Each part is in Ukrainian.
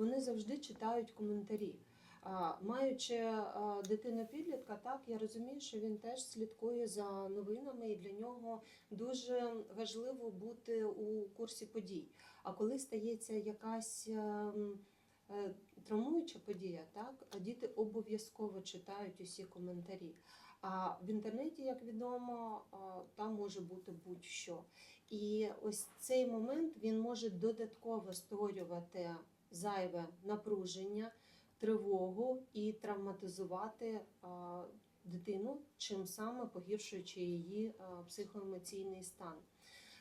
вони завжди читають коментарі. Маючи дитину підлітка, так я розумію, що він теж слідкує за новинами, і для нього дуже важливо бути у курсі подій. А коли стається якась е, м, е, травмуюча подія, так діти обов'язково читають усі коментарі. А в інтернеті, як відомо, там може бути будь-що. І ось цей момент він може додатково створювати зайве напруження, тривогу і травматизувати дитину, чим саме погіршуючи її психоемоційний стан.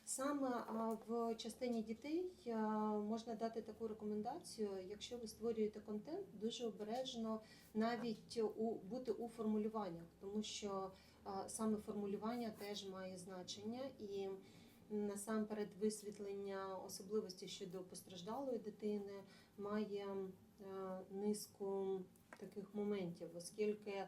Саме в частині дітей можна дати таку рекомендацію, якщо ви створюєте контент, дуже обережно навіть бути у формулюваннях, тому що саме формулювання теж має значення і насамперед висвітлення особливості щодо постраждалої дитини має е, низку таких моментів, оскільки е,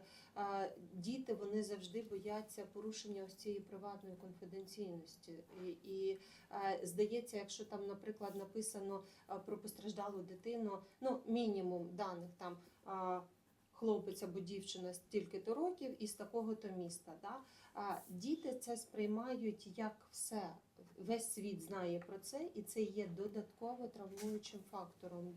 діти вони завжди бояться порушення ось цієї приватної конфіденційності. І, е, здається, якщо там, наприклад, написано про постраждалу дитину, ну мінімум даних там. Хлопець або дівчина стільки-то років із такого-то міста. Да? А діти це сприймають як все. Весь світ знає про це, і це є додатково травмуючим фактором